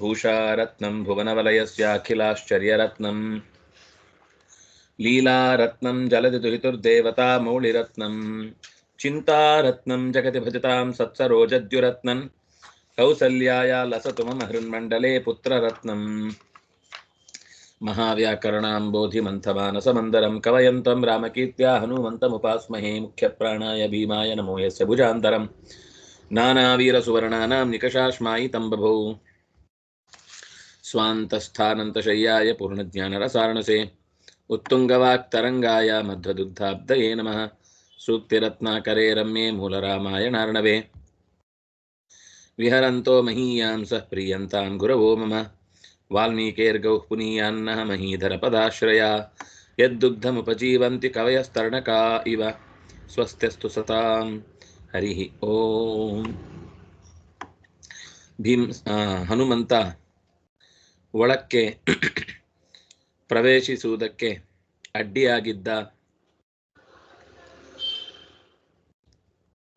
भूषारत्नं भुवनवलयस्याखिलाश्चर्यरत्नं, लीलारत्नं जलदिदुहितुर्देवता मौलिरत्नं, चिन्तारत्नं जगति भजतां सत्सरोजद्युरत्नं, कौसल्याया लसतु मम हृन्मण्डले पुत्ररत्नम् महाव्याकरणाम्बोधिमन्थमानसमन्दरं कवयन्तं, रामकीर्त्या, हनुमन्तमुपास्महे, मुख्यप्राणाय, भीमाय, नमो यस्य भुजान्तरं, नानावीरसुवर्णानां निकषाश्मायितं बभौ स्वान्तस्थानन्तशय्याय पूर्णज्ञानरसारणसे। उत्तुङ्गवाक्तरङ्गाय मध्वदुग्धाब्दये नमः। सूक्तिरत्नाकरे रम्ये मूलरामाय नार्णवे विहरन्तो महीयां सः प्रीयन्तां गुरवो मम। वाल्मीकेर्गौः पुनीयान्नः महीधरपदाश्रया। यद्दुग्धमुपजीवन्ति कवयस्तर्णका इव। स्वस्त्यस्तु सतां हरिः ॐ भीम हनुमन्ता। ಒಳಕ್ಕೆ ಪ್ರವೇಶಿಸುವುದಕ್ಕೆ ಅಡ್ಡಿಯಾಗಿದ್ದ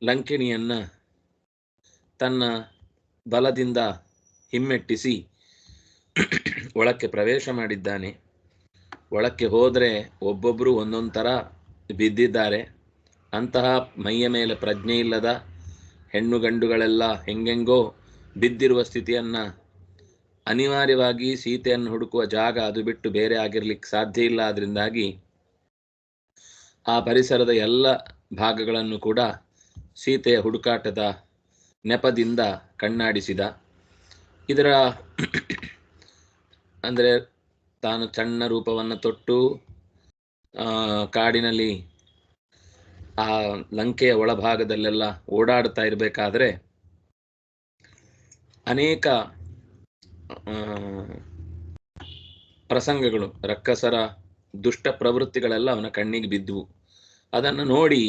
ಲಂಕಿಣಿಯನ್ನ ತನ್ನ ಬಲದಿಂದ ಹಿಮ್ಮೆಟ್ಟಿಸಿ ಒಳಕ್ಕೆ ಪ್ರವೇಶ ಮಾಡಿದ್ದಾನೆ. ಒಳಕ್ಕೆ ಹೋದರೆ ಒಬ್ಬೊಬ್ಬರು ಒಂದೊಂದು ಥರ ಬಿದ್ದಿದ್ದಾರೆ. ಅಂತಹ ಮೈಯ ಮೇಲೆ ಪ್ರಜ್ಞೆ ಇಲ್ಲದ ಹೆಣ್ಣು ಗಂಡುಗಳೆಲ್ಲ ಹೆಂಗೆಂಗೋ ಬಿದ್ದಿರುವ ಸ್ಥಿತಿಯನ್ನು ಅನಿವಾರ್ಯವಾಗಿ ಸೀತೆಯನ್ನು ಹುಡುಕುವ ಜಾಗ ಅದು ಬಿಟ್ಟು ಬೇರೆ ಆಗಿರ್ಲಿಕ್ಕೆ ಸಾಧ್ಯ ಇಲ್ಲ. ಅದರಿಂದಾಗಿ ಆ ಪರಿಸರದ ಎಲ್ಲ ಭಾಗಗಳನ್ನು ಕೂಡ ಸೀತೆಯ ಹುಡುಕಾಟದ ನೆಪದಿಂದ ಕಣ್ಣಾಡಿಸಿದ. ಇದರ ಅಂದರೆ ತಾನು ಸಣ್ಣ ರೂಪವನ್ನು ತೊಟ್ಟು ಕಾಡಿನಲ್ಲಿ ಆ ಲಂಕೆಯ ಒಳಭಾಗದಲ್ಲೆಲ್ಲ ಓಡಾಡ್ತಾ ಇರಬೇಕಾದ್ರೆ ಅನೇಕ ಪ್ರಸಂಗಗಳು ರಕ್ಕಸರ ದುಷ್ಟ ಪ್ರವೃತ್ತಿಗಳೆಲ್ಲ ಅವನ ಕಣ್ಣಿಗೆ ಬಿದ್ದುವು. ಅದನ್ನು ನೋಡಿ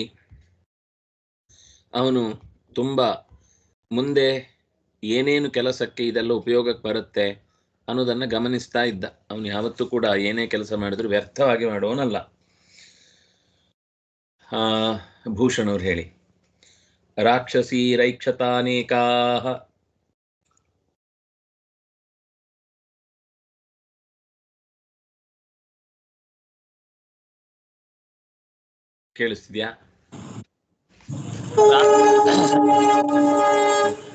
ಅವನು ತುಂಬ ಮುಂದೆ ಏನೇನು ಕೆಲಸಕ್ಕೆ ಇದೆಲ್ಲ ಉಪಯೋಗಕ್ಕೆ ಬರುತ್ತೆ ಅನ್ನೋದನ್ನು ಗಮನಿಸ್ತಾ ಇದ್ದ. ಅವನು ಯಾವತ್ತೂ ಕೂಡ ಏನೇ ಕೆಲಸ ಮಾಡಿದ್ರು ವ್ಯರ್ಥವಾಗಿ ಮಾಡೋನಲ್ಲ ಆ, ಭೂಷಣ್ ಅವ್ರು ಹೇಳಿ ರಾಕ್ಷಸಿ ರೈಕ್ಷತಾನೇಕಾ ಕೇಳಿಸ್ತಿದ್ಯಾ?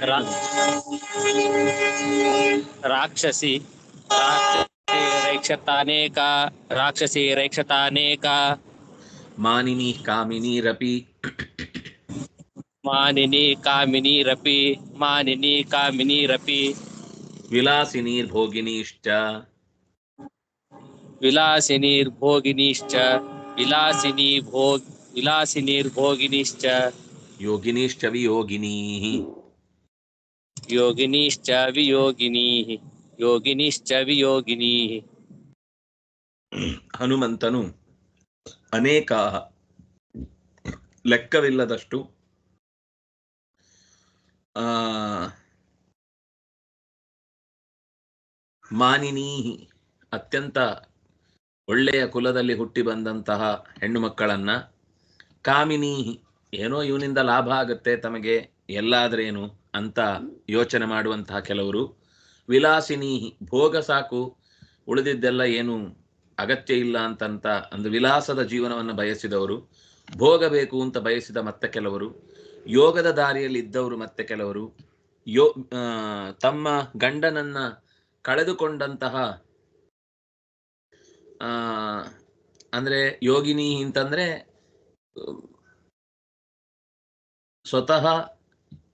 ರಾ- ರಾಕ್ಷಸಿ. ರಾಕ್ಷಸಿ ರೈಕ್ಷತಾನೇಕ ರಾಕ್ಷಸಿ ರೈಕ್ಷತಾನೇಕ ಮಾನಿನಿ ಕಾಮಿನೀರಪಿ. ಮಾನಿನಿ ಕಾಮಿನೀರಪಿ ಮಾನಿನಿ ಕಾಮಿನೀರಪಿ. ವಿಲಾಸಿನೀರ್ಭೋಗಿನೀಶ್ಚ. ವಿಲಾಸಿನೀರ್ಭೋಗಿನೀಶ್ಚ. ವಿಲಾಸಿನಿ ಭೋಗ್ ವಿಲಾಸಿನೀರ್ಭೋಗಿನೀಶ್ಚ ಯೋಗಿನಿಶ್ಚ ವಿಯೋಗಿನೀ. ಯೋಗಿನಿಶ್ಚ ವಿಯೋಗಿನೀ. ಯೋಗಿನಿಶ್ಚ ವಿಯೋಗಿನೀ. ಹನುಮಂತನು ಅನೇಕ ಲೆಕ್ಕವಿಲ್ಲದಷ್ಟು ಆ ಮಾನಿನೀ ಅತ್ಯಂತ ಒಳ್ಳೆಯ ಕುಲದಲ್ಲಿ ಹುಟ್ಟಿ ಬಂದಂತಹ ಹೆಣ್ಣು ಮಕ್ಕಳನ್ನು ಕಾಮಿನಿ ಏನೋ ಇವನಿಂದ ಲಾಭ ಆಗುತ್ತೆ ತಮಗೆ ಎಲ್ಲಾದ್ರೇನು ಅಂತ ಯೋಚನೆ ಮಾಡುವಂತಹ ಕೆಲವರು. ವಿಲಾಸಿನಿ, ಭೋಗ ಸಾಕು, ಉಳಿದಿದ್ದೆಲ್ಲ ಏನು ಅಗತ್ಯ ಇಲ್ಲ ಅಂತಂತ ಒಂದು ವಿಲಾಸದ ಜೀವನವನ್ನು ಬಯಸಿದವರು, ಭೋಗ ಬೇಕು ಅಂತ ಬಯಸಿದ ಮತ್ತೆ ಕೆಲವರು, ಯೋಗದ ದಾರಿಯಲ್ಲಿ ಇದ್ದವರು ಮತ್ತೆ ಕೆಲವರು, ಯೋ ತಮ್ಮ ಗಂಡನನ್ನ ಕಳೆದುಕೊಂಡಂತಹ ಆ, ಅಂದ್ರೆ ಯೋಗಿನಿ ಅಂತಂದ್ರೆ, ಸ್ವತಃ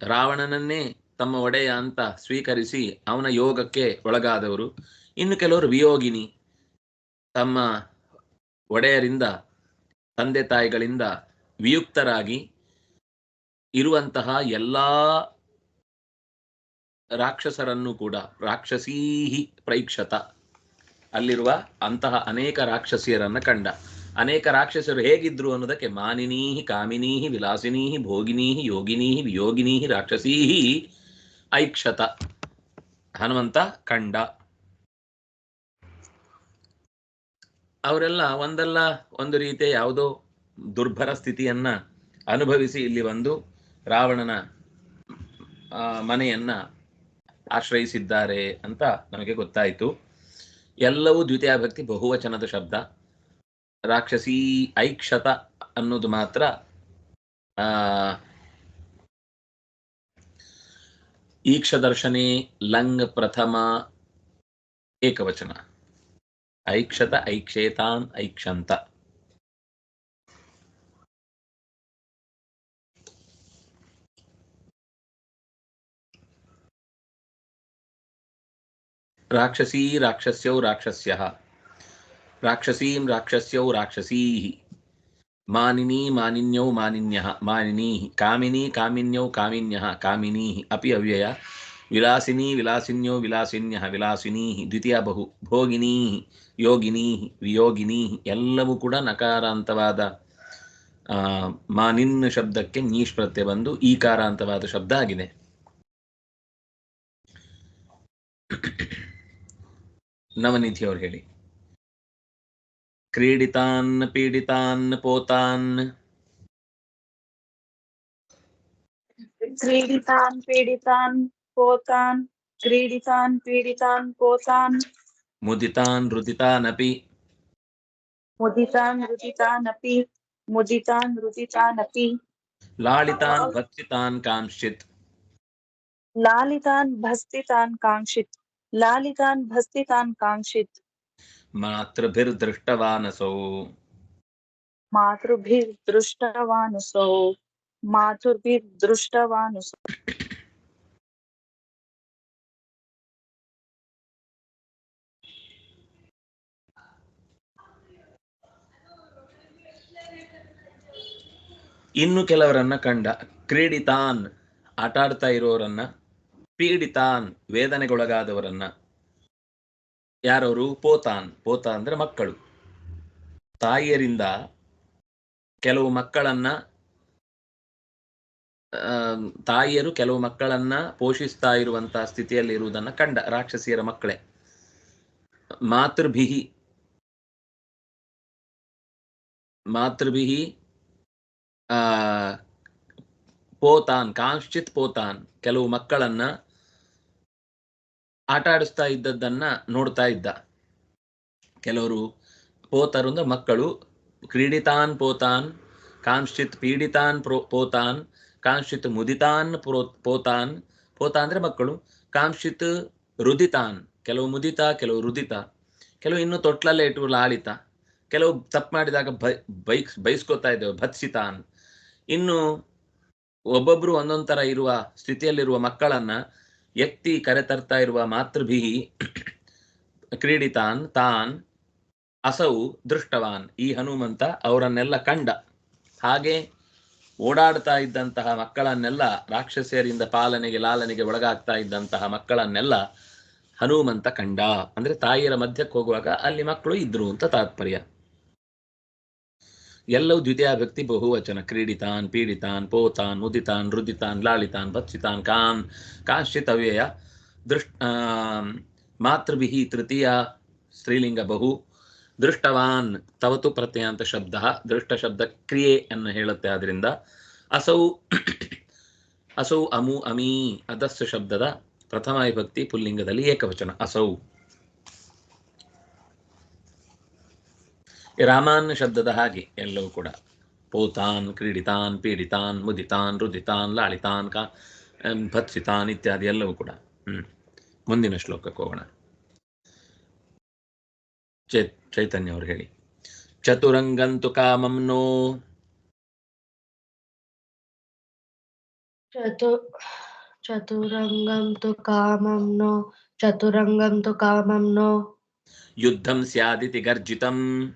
ರಾವಣನನ್ನೇ ತಮ್ಮ ಒಡೆಯ ಅಂತ ಸ್ವೀಕರಿಸಿ ಅವನ ಯೋಗಕ್ಕೆ ಒಳಗಾದವರು. ಇನ್ನು ಕೆಲವರು ವಿಯೋಗಿನಿ, ತಮ್ಮ ಒಡೆಯರಿಂದ, ತಂದೆ ತಾಯಿಗಳಿಂದ ವಿಯುಕ್ತರಾಗಿ ಇರುವಂತಹ ಎಲ್ಲಾ ರಾಕ್ಷಸರನ್ನು ಕೂಡ, ರಾಕ್ಷಸೀಹಿ ಪ್ರೈಕ್ಷತ. ಅಲ್ಲಿರುವ ಅಂತಹ ಅನೇಕ ರಾಕ್ಷಸಿಯರನ್ನ ಕಂಡ. ಅನೇಕ ರಾಕ್ಷಸರು ಹೇಗಿದ್ರು ಅನ್ನೋದಕ್ಕೆ ಮಾನಿನೀಹಿ, ಕಾಮಿನೀಹಿ, ವಿಲಾಸಿನೀಹಿ, ಭೋಗಿನೀಹಿ, ಯೋಗಿನೀಹಿ, ವಿಯೋಗಿನೀಹಿ, ರಾಕ್ಷಸೀಹಿ, ಐಕ್ಷತ, ಹನುಮಂತ ಕಂಡ. ಅವರೆಲ್ಲ ಒಂದಲ್ಲ ಒಂದು ರೀತಿಯ ಯಾವುದೋ ದುರ್ಭರ ಸ್ಥಿತಿಯನ್ನ ಅನುಭವಿಸಿ ಇಲ್ಲಿ ಬಂದು ರಾವಣನ ಮನೆಯನ್ನ ಆಶ್ರಯಿಸಿದ್ದಾರೆ ಅಂತ ನಮಗೆ ಗೊತ್ತಾಯಿತು. ಎಲ್ಲವೂ ದ್ವಿತೀಯಾಭಕ್ತಿ ಬಹುವಚನದ ಶಬ್ದ. ರಾಕ್ಷಸಿ ಐಕ್ಷತ ಅನ್ನೋದು ಮಾತ್ರ ಈಕ್ಷದರ್ಶನೆ ಲಂಗ್ ಪ್ರಥಮ ಏಕವಚನ. ಐಕ್ಷತ, ಐಕ್ಷೇತಾನ್, ಐಕ್ಷಂತ. ರಾಕ್ಷಸೀ ರಾಕ್ಷಸ್ಯೌ ರಾಕ್ಷಸ್ಯ ರಾಕ್ಷಸೀಂ ರಾಕ್ಷಸ್ಯೌ ರಾಕ್ಷಸೀ ಮಾನಿನಿ ಮಾನಿನ್ಯೌ ಮಾನಿನ್ಯ ಮಾನಿನೀ ಕಾಮಿನಿ ಕಾಮಿನ್ಯೌ ಕಾಮಿನ್ಯ ಕಾಮಿನೀ ಅಪಿ ಅವ್ಯಯ ವಿಲಾಸಿನಿ ವಿಲಾಸಿನ್ಯೌ ವಿಲಾಸಿನ್ಯ ವಿಲಾಸಿನೀ ದ್ವಿತೀಯ ಬಹು ಭೋಗಿನೀ ಯೋಗಿನೀ ವಿಯೋಗಿನೀ ಎಲ್ಲವೂ ಕೂಡ ನಕಾರಾಂತವಾದ ಮಾನಿನ್ ಶಬ್ದಕ್ಕೆ ನೀಶ್ ಬಂದು ಈಕಾರಾಂತವಾದ ಶಬ್ದ ಆಗಿದೆ. ನವನಿಧಿ ಅವ್ರು ಹೇಳಿ ಕ್ರೀಡಿತಾನ್ ಪೀಡಿತಾನ್ ಪೋತಾನ್ क्रीडितान् पीडितान् पोतान् क्रीडितान् पीडितान् पोतान् ಮುದಿತಾನ್ ರುದಿತಾನಪಿ मुदितान् रुदितानपि मुदितान् रुदितानपि ಲಾಳಿತಾನ್ ಭಕ್ಷಿತಾನ್ ಕಾಂಶ್ಚಿತ್ लालितान् भस्तितान् काङ्क्षित् लालितान् भस्तितान् काङ्क्षित् ಮಾತೃಭಿರ್ದೃಷ್ಟವಾನಸೌ मातृभिर्दृष्टवानुसौ मातृभिर्दृष्टवानुसौ ಇನ್ನು ಕೆಲವರನ್ನ ಕಂಡ ಕ್ರೀಡಿತಾನ್ ಆಟ ಆಡ್ತಾ ಇರೋರನ್ನ ಪೀಡಿತಾನ್, ವೇದನೆಗೊಳಗಾದವರನ್ನ. ಯಾರವರು? ಪೋತಾನ್. ಪೋತ ಅಂದ್ರೆ ಮಕ್ಕಳು. ತಾಯಿಯರಿಂದ ಕೆಲವು ಮಕ್ಕಳನ್ನ ತಾಯಿಯರು ಕೆಲವು ಮಕ್ಕಳನ್ನ ಪೋಷಿಸ್ತಾ ಇರುವಂತಹ ಸ್ಥಿತಿಯಲ್ಲಿ ಇರುವುದನ್ನ ಕಂಡ ರಾಕ್ಷಸಿಯರ ಮಕ್ಕಳೇ. ಮಾತೃಭಿಹಿ. ಮಾತೃಭಿಹಿ, ಆ, ಪೋತಾನ್, ಕಾಂಶ್ಚಿತ್ ಪೋತಾನ್, ಕೆಲವು ಮಕ್ಕಳನ್ನ ಆಟ ಆಡಿಸ್ತಾ ಇದ್ದದ್ದನ್ನ ನೋಡ್ತಾ ಇದ್ದ. ಕೆಲವರು ಪೋತರು ಅಂದ್ರೆ ಮಕ್ಕಳು, ಕ್ರೀಡಿತಾನ್ ಪೋತಾನ್, ಕಾಂಶ್ಚಿತ್ ಪೀಡಿತಾನ್ ಪ್ರೋ, ಪೋತಾನ್, ಕಾಂಶ್ಚಿತ್ ಮುದಿತಾನ್ ಪ್ರೋ, ಪೋತಾನ್, ಪೋತ ಅಂದ್ರೆ ಮಕ್ಕಳು, ಕಾಂಶ್ಚಿತ್ ರುದಿತಾನ್, ಕೆಲವು ಮುದಿತ, ಕೆಲವು ರುದಿತ, ಕೆಲವು ಇನ್ನು ತೊಟ್ಲಲ್ಲೇ ಇಟ್ಟು ಲಾಳಿತ ಕೆಲವು ತಪ್ಪು ಮಾಡಿದಾಗ ಬೈಕ್ ಬೈಸ್ಕೋತಾ ಇದ್ದೇವೆ, ಭತ್ಸಿತಾನ್. ಇನ್ನು ಒಬ್ಬೊಬ್ರು ಒಂದೊಂದ್ ತರ ಇರುವ ಸ್ಥಿತಿಯಲ್ಲಿರುವ ಮಕ್ಕಳನ್ನ ಎತ್ತಿ ಕರೆತರ್ತಾ ಇರುವ ಮಾತೃಭಿಹಿ ಕ್ರೀಡಿತಾನ್ ತಾನ್ ಅಸೌ ದೃಷ್ಟವಾನ್. ಈ ಹನುಮಂತ ಅವರನ್ನೆಲ್ಲ ಕಂಡ. ಹಾಗೆ ಓಡಾಡ್ತಾ ಇದ್ದಂತಹ ಮಕ್ಕಳನ್ನೆಲ್ಲ ರಾಕ್ಷಸಿಯರಿಂದ ಪಾಲನೆಗೆ ಲಾಲನೆಗೆ ಒಳಗಾಗ್ತಾ ಇದ್ದಂತಹ ಮಕ್ಕಳನ್ನೆಲ್ಲ ಹನುಮಂತ ಕಂಡ. ಅಂದ್ರೆ ತಾಯಿಯರ ಮಧ್ಯಕ್ಕೆ ಹೋಗುವಾಗ ಅಲ್ಲಿ ಮಕ್ಕಳು ಇದ್ರು ಅಂತ ತಾತ್ಪರ್ಯ. ಎಲ್ಲವೂ ವ್ಯಕ್ತಿ ಬಹುವಚನ. ಕ್ರೀಡಿತಾನ್, ಪೀಡಿತಾನ್, ಪೋತಾನ್, ಮುದಿತಾನ್, ರುದಿತಾನ್ ಲಾಳಿತಾನ್ ಭತ್ಸಿತಾನ್, ಕಾನ್, ಕಾಶ್ಚಿತವ್ಯಯ, ದೃಷ್ಟ ಮಾತೃಭಿ ತೃತೀಯ, ಸ್ತ್ರೀಲಿಂಗ ಬಹು, ದೃಷ್ಟವಾನ್, ತವತು ಪ್ರತ್ಯಯ ಅಂತ ಶಬ್ದ, ದೃಷ್ಟ ಶಬ್ದ ಕ್ರಿಯೆ ಅನ್ನು ಹೇಳುತ್ತೆ ಆದ್ರಿಂದ, ಅಸೌ ಅಸೌ ಅಮು ಅಮೀ ಅದಸ್ಸು ಶಬ್ದದ ಪ್ರಥಮ ವಿಭಕ್ತಿ ಪುಲ್ಲಿಂಗದಲ್ಲಿ ಏಕವಚನ, ಅಸೌ. ರಾಮಾನ್ ಶಬ್ದದ ಹಾಗೆ ಎಲ್ಲವೂ ಕೂಡ. ಪೋತಾನ್ ಕ್ರೀಡಿತಾನ್ ಪೀಡಿತಾನ್ ಮುದಿತಾನ್ ರುದಿತಾನ್ ಲಾಳಿತಾನ್ ಕಾ ಭತ್ಸಿತಾನ್ ಇತ್ಯಾದಿ ಎಲ್ಲವೂ ಕೂಡ. ಹ್ಮ್. ಮುಂದಿನ ಶ್ಲೋಕಕ್ಕೆ ಹೋಗೋಣ. ಚೈತನ್ಯ ಅವರು ಹೇಳಿ. ಚತುರಂಗಂತು ಕಾಮಂನೋ ಚತು ಚತುರಂಗಂ ತು ಕಾಮಂನೋ ಚತುರಂಗಂ ಕಾಮಂನೋ ಯುದ್ಧಂ ಸ್ಯಾದಿತಿ ಗರ್ಜಿತಂ.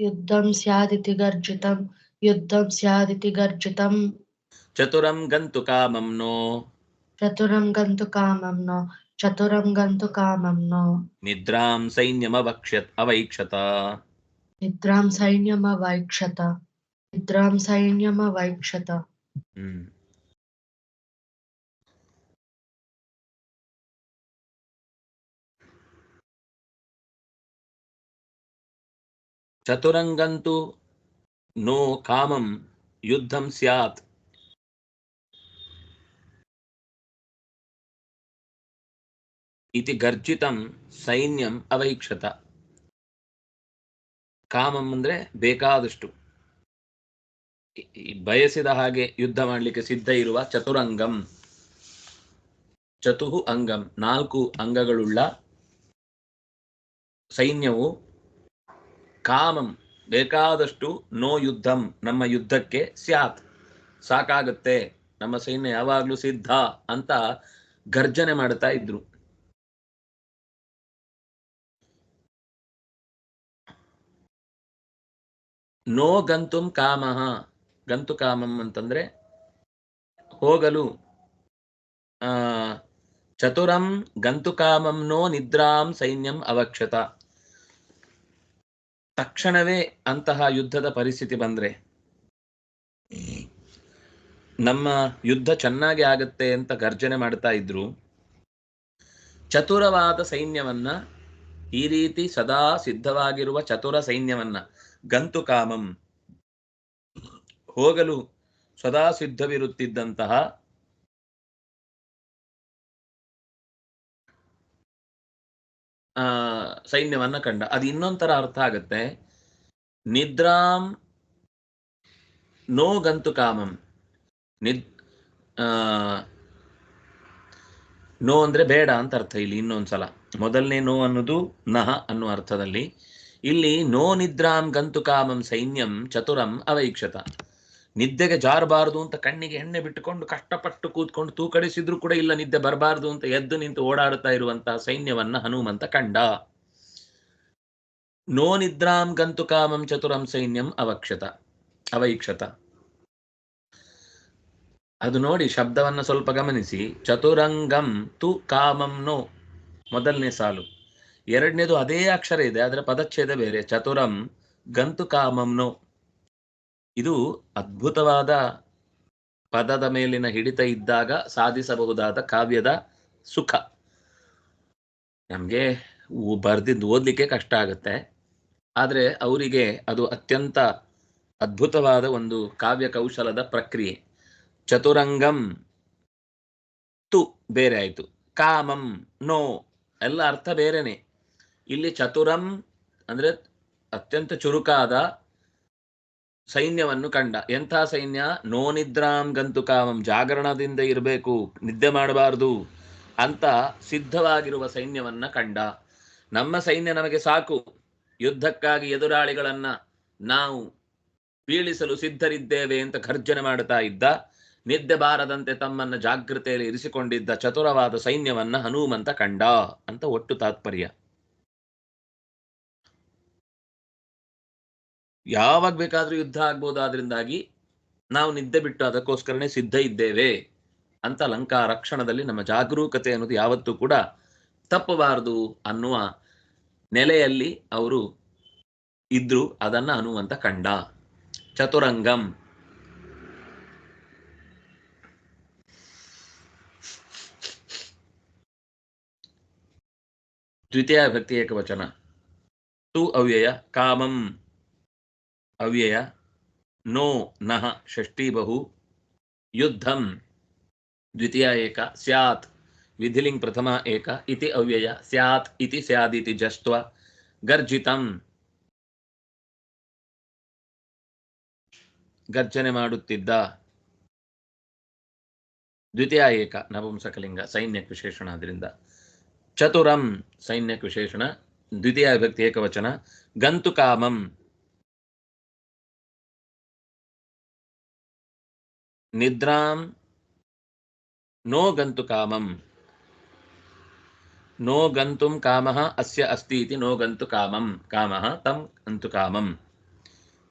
युद्धं स्यादिति गर्जितं युद्धं स्यादिति गर्जितम् చతురం గంతు కామం నో. చతురం గంతు కామం नो చతురం గంతు కామం नो నిద్రాం సైన్యమవక్ష్యత్ అవైక్షత. నిద్రాం సైన్యమవైక్షత నిద్రాం సైన్యమవైక్షత. ఉమ్. ಚತುರಂಗಂತು ನೋ ಕಾಮಂ ಯುದ್ಧಂ ಸ್ಯಾತ್ ಇತಿ ಗರ್ಜಿತಂ ಸೈನ್ಯಂ ಅವೈಕ್ಷತ ಕಾಮಂ ಅಂದ್ರೆ ಬೇಕಾದಷ್ಟು ಬಯಸಿದ ಹಾಗೆ ಯುದ್ಧ ಮಾಡಲಿಕ್ಕೆ ಸಿದ್ಧ ಇರುವ ಚತುರಂಗಂ ಚತುಹು ಅಂಗಂ ನಾಲ್ಕು ಅಂಗಗಳುಳ್ಳ ಸೈನ್ಯವು ಕಾಮಂ, ಬೇಕಾದಷ್ಟು ನೋ ಯುದ್ಧಂ, ನಮ್ಮ ಯುದ್ಧಕ್ಕೆ ಸ್ಯಾತ್. ಸಾಕಾಗುತ್ತೆ, ನಮ್ಮ ಸೈನ್ಯ ಯಾವಾಗ್ಲೂ ಸಿದ್ಧ ಅಂತ ಗರ್ಜನೆ ಮಾಡ್ತಾ ಇದ್ರು. ನೋ ಗಂತುಂ ಕಾಮಹ ಗಂತು ಕಾಮಂ ಅಂತಂದ್ರೆ ಹೋಗಲು. ಆ, ಚತುರಂ ಗಂತು ಕಾಮಂ ನೋ ನಿದ್ರಾಂ ಸೈನ್ಯಂ ಅವಕ್ಷತ. ತಕ್ಷಣವೇ ಅಂತಹ ಯುದ್ಧದ ಪರಿಸ್ಥಿತಿ ಬಂದ್ರೆ ನಮ್ಮ ಯುದ್ಧ ಚೆನ್ನಾಗಿ ಆಗತ್ತೆ ಅಂತ ಗರ್ಜನೆ ಮಾಡ್ತಾ ಇದ್ರು. ಚತುರವಾದ ಸೈನ್ಯವನ್ನ ಈ ರೀತಿ ಸದಾ ಸಿದ್ಧವಾಗಿರುವ ಚತುರ ಸೈನ್ಯವನ್ನ ಗಂತು ಕಾಮಂ ಹೋಗಲು ಸದಾ ಸಿದ್ಧವಿರುತ್ತಿದ್ದಂತಹ ಸೈನ್ಯವನ್ನ ಕಂಡ. ಅದು ಇನ್ನೊಂಥರ ಅರ್ಥ ಆಗತ್ತೆ. ನಿದ್ರಾಂ ನೋ ಗಂತು ಕಾಮಂ. ನಿದ್ ನೋ ಅಂದ್ರೆ ಬೇಡ ಅಂತ ಅರ್ಥ ಇಲ್ಲಿ ಇನ್ನೊಂದ್ಸಲ ಮೊದಲನೇ ನೋ ಅನ್ನೋದು ನಹ ಅನ್ನುವ ಅರ್ಥದಲ್ಲಿ. ಇಲ್ಲಿ ನೋ ನಿದ್ರಾಂ ಗಂತು ಕಾಮಂ ಸೈನ್ಯಂ ಚತುರಂ ಅವೈಕ್ಷತ. ನಿದ್ದೆಗೆ ಜಾರಬಾರದು ಅಂತ ಕಣ್ಣಿಗೆ ಎಣ್ಣೆ ಬಿಟ್ಟುಕೊಂಡು ಕಷ್ಟಪಟ್ಟು ಕೂತ್ಕೊಂಡು ತೂಕಡಿಸಿದ್ರು ಕೂಡ ಇಲ್ಲ ನಿದ್ದೆ ಬರಬಾರದು ಅಂತ ಎದ್ದು ನಿಂತು ಓಡಾಡುತ್ತಾ ಇರುವಂತಹ ಸೈನ್ಯವನ್ನ ಹನುಮಂತ ಕಂಡ. ನೋ ನಿದ್ರಾಂ ಗಂತು ಕಾಮಂ ಚತುರಂ ಸೈನ್ಯಂ ಅವಕ್ಷತ, ಅವೈಕ್ಷತ. ಅದು ನೋಡಿ ಶಬ್ದವನ್ನ ಸ್ವಲ್ಪ ಗಮನಿಸಿ. ಚತುರಂಗಂ ತು ಕಾಮಂ ನೋ, ಮೊದಲನೇ ಸಾಲು. ಎರಡನೇದು ಅದೇ ಅಕ್ಷರ ಇದೆ ಅದರ ಪದಚ್ಛೇದ ಬೇರೆ. ಚತುರಂ ಗಂತು ಕಾಮಂ ನೋ. ಇದು ಅದ್ಭುತವಾದ ಪದದ ಮೇಲಿನ ಹಿಡಿತ ಇದ್ದಾಗ ಸಾಧಿಸಬಹುದಾದ ಕಾವ್ಯದ ಸುಖ. ನಮಗೆ ಬರ್ದಿದ್ದು ಓದ್ಲಿಕ್ಕೆ ಕಷ್ಟ ಆಗುತ್ತೆ. ಆದರೆ ಅವರಿಗೆ ಅದು ಅತ್ಯಂತ ಅದ್ಭುತವಾದ ಒಂದು ಕಾವ್ಯ ಕೌಶಲದ ಪ್ರಕ್ರಿಯೆ. ಚತುರಂಗಂ ತು ಬೇರೆ ಆಯಿತು. ಕಾಮಂ ನೋ ಎಲ್ಲ ಅರ್ಥ ಬೇರೆನೆ. ಇಲ್ಲಿ ಚತುರಂ ಅಂದ್ರೆ ಅತ್ಯಂತ ಚುರುಕಾದ ಸೈನ್ಯವನ್ನು ಕಂಡ. ಎಂಥ ಸೈನ್ಯ? ನೋ ನಿದ್ರಾಂ ಗಂತು ಕಾಮಂ, ಜಾಗರಣದಿಂದ ಇರಬೇಕು, ನಿದ್ದೆ ಮಾಡಬಾರದು ಅಂತ ಸಿದ್ಧವಾಗಿರುವ ಸೈನ್ಯವನ್ನ ಕಂಡ. ನಮ್ಮ ಸೈನ್ಯ ನಮಗೆ ಸಾಕು. ಯುದ್ಧಕ್ಕಾಗಿ ಎದುರಾಳಿಗಳನ್ನ ನಾವು ಬೀಳಿಸಲು ಸಿದ್ಧರಿದ್ದೇವೆ ಅಂತ ಖರ್ಜನೆ ಮಾಡುತ್ತಾ ಇದ್ದ, ನಿದ್ದೆ ಬಾರದಂತೆ ತಮ್ಮನ್ನ ಜಾಗೃತೆಯಲ್ಲಿ ಇರಿಸಿಕೊಂಡಿದ್ದ ಚತುರವಾದ ಸೈನ್ಯವನ್ನ ಹನುಮಂತ ಕಂಡ ಅಂತ ಒಟ್ಟು ತಾತ್ಪರ್ಯ. ಯಾವಾಗ ಬೇಕಾದ್ರೂ ಯುದ್ಧ ಆಗ್ಬೋದು ಆದ್ರಿಂದಾಗಿ ನಾವು ನಿದ್ದೆ ಬಿಟ್ಟು ಅದಕ್ಕೋಸ್ಕರನೇ ಸಿದ್ಧ ಇದ್ದೇವೆ ಅಂತ ಲಂಕಾ ರಕ್ಷಣದಲ್ಲಿ ನಮ್ಮ ಜಾಗರೂಕತೆ ಅನ್ನೋದು ಯಾವತ್ತೂ ಕೂಡ ತಪ್ಪಬಾರದು ಅನ್ನುವ ನೆಲೆಯಲ್ಲಿ ಅವರು ಇದ್ರು, ಅದನ್ನ ಹನುಮಂತ ಕಂಡ ಚತುರಂಗಂ. ದ್ವಿತೀಯ ಭಕ್ತಿ ಏಕವಚನ. ತು ಅವ್ಯಯ ಕಾಮಂ. ಅವ್ಯಯ ನೋ ನಃ ಷಷ್ಠಿ ಬಹು ಯುದ್ಧಂ. ದ್ವಿತೀಯ ಏಕ, ಸ್ಯಾತ್. ವಿಧಿಲಿಂಗ್ ಪ್ರಥಮ ಏಕ, ಇತಿ ಅವ್ಯಯ ಸ್ಯಾತ್, ಇತಿ ಸ್ಯಾದಿತಿ ಜಸ್ತ್ವ ಗರ್ಜಿತಂ. ಗರ್ಜನೆ ಮಾಡುತ್ತಿದ್ದ. ದ್ವಿತೀಯ ಏಕ, ನಪುಂಸಕಲಿಂಗ, ಸೈನ್ಯಕ್ ವಿಶೇಷಣ ಅದರಿಂದ ಚತುರಂ, ಸೈನ್ಯಕ್ ವಿಶೇಷಣ. ದ್ವಿತೀಯ ವಿಭಕ್ತಿ ಏಕವಚನ, ಗಂತು ಕಾಮಂ. ನಿದ್ರಾಂ ನೋ ಗಂತು ಕಾಮಂ. ನೋ ಗಂತುಂ ಕಾಮಃ ಅಸ್ಯ ಅಸ್ತಿ ಇತಿ ನೋ ಗಂತು ಕಾಮಂ. ಕಾಮಃ ತಂ ಗಂತು ಕಾಮಂ.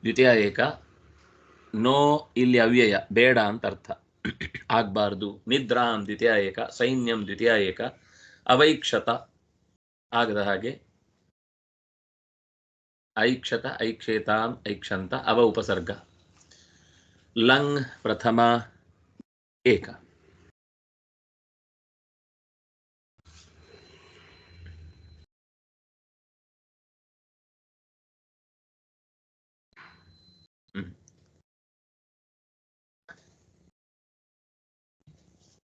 ದ್ವಿತೀಯ ಏಕ, ನೋ ಇಲ್ಲಿ ಅವ್ಯಯ, ಬೇಡ ಅಂತ ಅರ್ಥ. ಆಗ್ಬಾರ್ದು. ನಿದ್ರಾಂ ದ್ವಿತೀಯ ಏಕ, ಸೈನ್ಯಂ ದ್ವಿತೀಯ ಏಕ, ಅವೈಕ್ಷತ ಆಗದ ಹಾಗೆ ಐಕ್ಷತ, ಐಕ್ಷೇತಾಂ, ಐಕ್ಷಂತ ಅವ ಉಪಸರ್ಗ ಲಂಗ್ ಪ್ರಥಮ ಏಕ ಹ್ಮ್.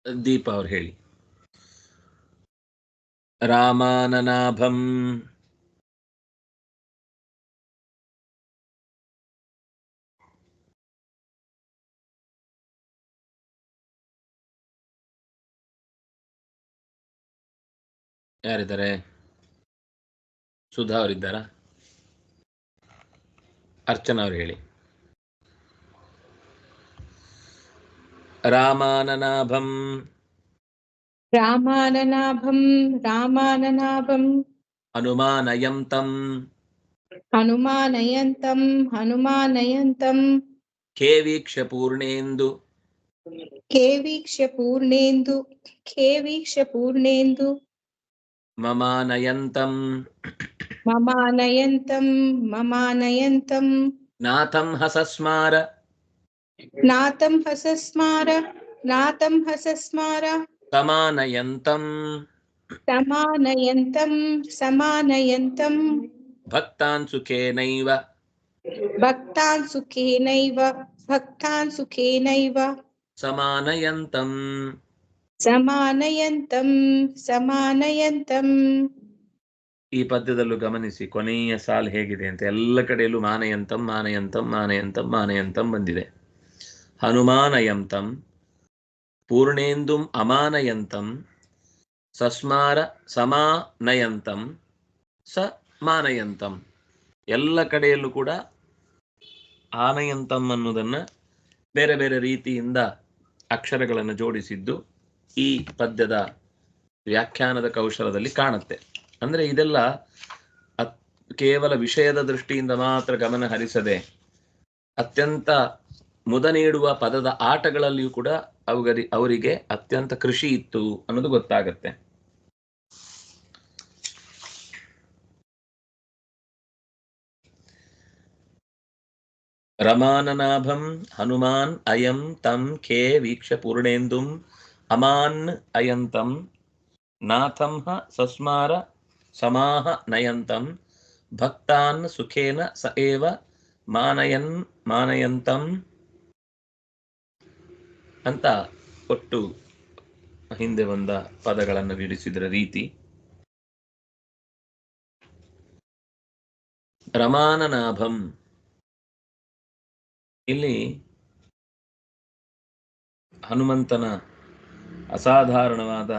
ದೀಪ ಅವ್ರು ಹೇಳಿ ರಾಮಾನನಾಭಂ ಯಾರಿದ್ದಾರೆ? ಸುಧಾ ಅವರಿದ್ದಾರಾ? ಅರ್ಚನಾ ಅವರು ಹೇಳಿ. ರಾಮಾನನಾಭಂ. ರಾಮಾನನಾಭಂ ರಾಮಾನನಾಭಂ. ಹನುಮಾನಯಂತಂ. ಹನುಮಾನಯಂತಂ ಹನುಮಾನಯಂತಂ. ಕೇವೀಕ್ಷ ಪೂರ್ಣೇಂದು. ಕೇವೀಕ್ಷ ಪೂರ್ಣೇಂದು ಕೇವೀಕ್ಷ ಪೂರ್ಣೇಂದು. మమానయంతం. మమానయంతం మమానయంతం. నాథం హసస్మార. నాథం హసస్మార నాథం హసస్మార. సమానయంతం. సమానయంతం సమానయంతం. భక్తాన్ సుఖేనైవ. భక్తాన్ సుఖేనైవ భక్తాన్ సుఖేనైవ. సమానయంతం. ಸಮಾನಯಂತಂ ಸಮಾನಯಂತಂ. ಈ ಪದ್ಯದಲ್ಲೂ ಗಮನಿಸಿ, ಕೊನೆಯ ಸಾಲ್ ಹೇಗಿದೆ ಅಂತ. ಎಲ್ಲ ಕಡೆಯಲ್ಲೂ ಮಾನಯಂತಂ ಮಾನಯಂತಂ ಮಾನಯಂತಂ ಮಾನಯಂತಂ ಬಂದಿದೆ. ಹನುಮಾನಯಂತಂ, ಪೂರ್ಣೇಂದುಂ ಅಮಾನಯಂತಂ, ಸಸ್ಮಾರ ಸಮಾನಯಂತಂ ಸ ಮಾನಯಂತಂ ಎಲ್ಲ ಕಡೆಯಲ್ಲೂ ಕೂಡ ಆನಯಂತಂ ಅನ್ನೋದನ್ನು ಬೇರೆ ಬೇರೆ ರೀತಿಯಿಂದ ಅಕ್ಷರಗಳನ್ನು ಜೋಡಿಸಿದ್ದು ಈ ಪದ್ಯದ ವ್ಯಾಖ್ಯಾನದ ಕೌಶಲದಲ್ಲಿ ಕಾಣುತ್ತೆ. ಅಂದ್ರೆ ಇದೆಲ್ಲ ಕೇವಲ ವಿಷಯದ ದೃಷ್ಟಿಯಿಂದ ಮಾತ್ರ ಗಮನ ಹರಿಸದೆ ಅತ್ಯಂತ ಮುದ ನೀಡುವ ಪದದ ಆಟಗಳಲ್ಲಿಯೂ ಕೂಡ ಅವುಗರಿ, ಅವರಿಗೆ ಅತ್ಯಂತ ಕೃಷಿ ಇತ್ತು ಅನ್ನೋದು ಗೊತ್ತಾಗತ್ತೆ. ರಮಾನನಾಭಂ ಹನುಮಾನ್ ಅಯಂ ತಂ ಖೇ ವೀಕ್ಷ ಪೂರ್ಣೇಂದುಂ ಅಮಾನ್ ಅಯಂತಂ ನಾಥಂ ಹ ಸಸ್ಮಾರ ಸಮಾಹ ನಯಂತಂ ಭಕ್ತಾನ್ ಸುಖೇನ ಸ ಏವ ಮಾನಯನ್ ಮಾನಯಂತಂ ಅಂತ ಒಟ್ಟು ಹಿಂದೆ ಬಂದ ಪದಗಳನ್ನು ಬಿಡಿಸಿದ್ರ ರೀತಿ. ರಮಾನನಾಭಂ. ಇಲ್ಲಿ ಹನುಮಂತನ ಅಸಾಧಾರಣವಾದ,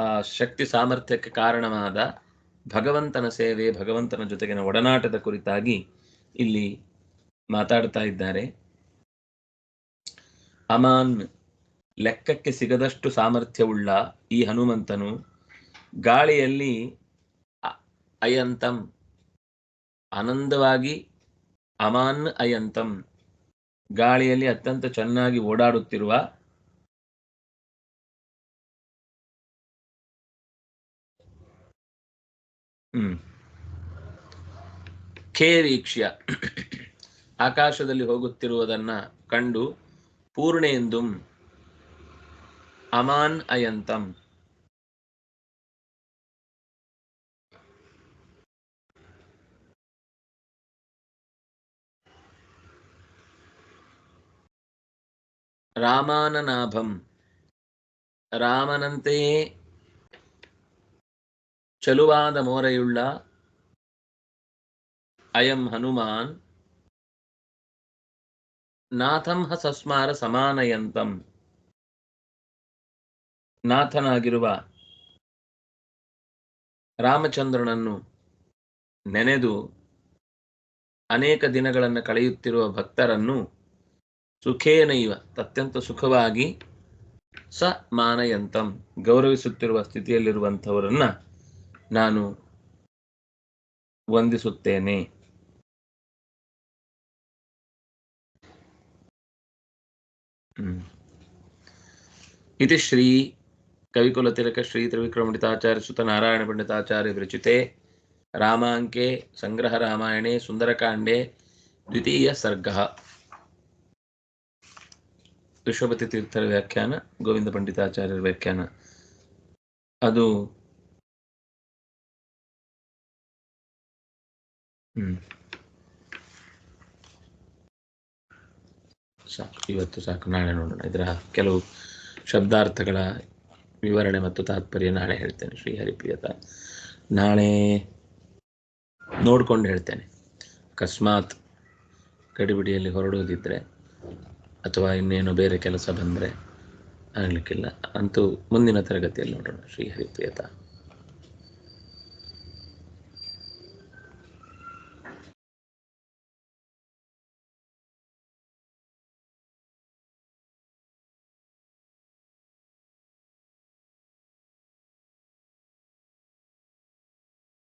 ಆ, ಶಕ್ತಿ ಸಾಮರ್ಥ್ಯಕ್ಕೆ ಕಾರಣವಾದ ಭಗವಂತನ ಸೇವೆ, ಭಗವಂತನ ಜೊತೆಗಿನ ಒಡನಾಟದ ಕುರಿತಾಗಿ ಇಲ್ಲಿ ಮಾತಾಡ್ತಾ ಇದ್ದಾರೆ. ಅಮಾನ್ ಲೆಕ್ಕಕ್ಕೆ ಸಿಗದಷ್ಟು ಸಾಮರ್ಥ್ಯವುಳ್ಳ ಈ ಹನುಮಂತನು ಗಾಳಿಯಲ್ಲಿ ಅಯಂತಂ, ಆನಂದವಾಗಿ ಅಮಾನ್ ಅಯಂತಂ, ಗಾಳಿಯಲ್ಲಿ ಅತ್ಯಂತ ಚೆನ್ನಾಗಿ ಓಡಾಡುತ್ತಿರುವ ಹ್ಮ್. ಖೇ ವೀಕ್ಷ್ಯ ಆಕಾಶದಲ್ಲಿ ಹೋಗುತ್ತಿರುವುದನ್ನ ಕಂಡು ಪೂರ್ಣೇಂದುಂ ಅಮಾನ್ ಅಯಂತಂ. ರಾಮಾನನಾಭಂ. ರಾಮನಂತೆಯೇ ಚಲುವಾದ ಮೋರೆಯುಳ್ಳ ಅಯಂ ಹನುಮಾನ್ ನಾಥಂ ಹ ಸಸ್ಮಾರ ಸಮಾನಯಂತಂ. ನಾಥನಾಗಿರುವ ರಾಮಚಂದ್ರನನ್ನು ನೆನೆದು ಅನೇಕ ದಿನಗಳನ್ನು ಕಳೆಯುತ್ತಿರುವ ಭಕ್ತರನ್ನು ಸುಖೇನೈವ ಅತ್ಯಂತ ಸುಖವಾಗಿ ಸ ಮಾನಯಂತಂ ಗೌರವಿಸುತ್ತಿರುವ ಸ್ಥಿತಿಯಲ್ಲಿರುವಂಥವರನ್ನ ನಾನು ವಂದಿಸುತ್ತೇನೆ. ಇತಿ ಶ್ರೀ ಕವಿಕುಲತಿಲಕ ಶ್ರೀ ತ್ರಿವಿಕ್ರಮಣಿತಾಚಾರ್ಯ ಸುತ ನಾರಾಯಣ ಪಂಡಿತಾಚಾರ್ಯ ವಿರಚಿತೆ. ರಾಮಾಂಕೆ, ಸಂಗ್ರಹ ರಾಮಾಯಣೆ, ಸುಂದರಕಾಂಡೆ, ದ್ವಿತೀಯ ಸರ್ಗ. ವಿಶ್ವಪತಿ ತೀರ್ಥರ ವ್ಯಾಖ್ಯಾನ, ಗೋವಿಂದ ಪಂಡಿತಾಚಾರ್ಯರ ವ್ಯಾಖ್ಯಾನ. ಅದು ಸಾಕು, ಇವತ್ತು ಸಾಕು, ನಾಳೆ ನೋಡೋಣ. ಇದರ ಕೆಲವು ಶಬ್ದಾರ್ಥಗಳ ವಿವರಣೆ ಮತ್ತು ತಾತ್ಪರ್ಯ ನಾಳೆ ಹೇಳ್ತೇನೆ ಶ್ರೀ ಹರಿಪ್ರಿಯತ ನಾಳೆ ನೋಡ್ಕೊಂಡು ಹೇಳ್ತೇನೆ. ಅಕಸ್ಮಾತ್ ಗಡಿಬಿಡಿಯಲ್ಲಿ ಹೊರಡೋದಿದ್ರೆ ಅಥವಾ ಇನ್ನೇನು ಬೇರೆ ಕೆಲಸ ಬಂದರೆ ಆಗಲಿಕ್ಕಿಲ್ಲ. ಅಂತೂ ಮುಂದಿನ ತರಗತಿಯಲ್ಲಿ ನೋಡೋಣ ಶ್ರೀ ಹರಿಪ್ರಿಯತ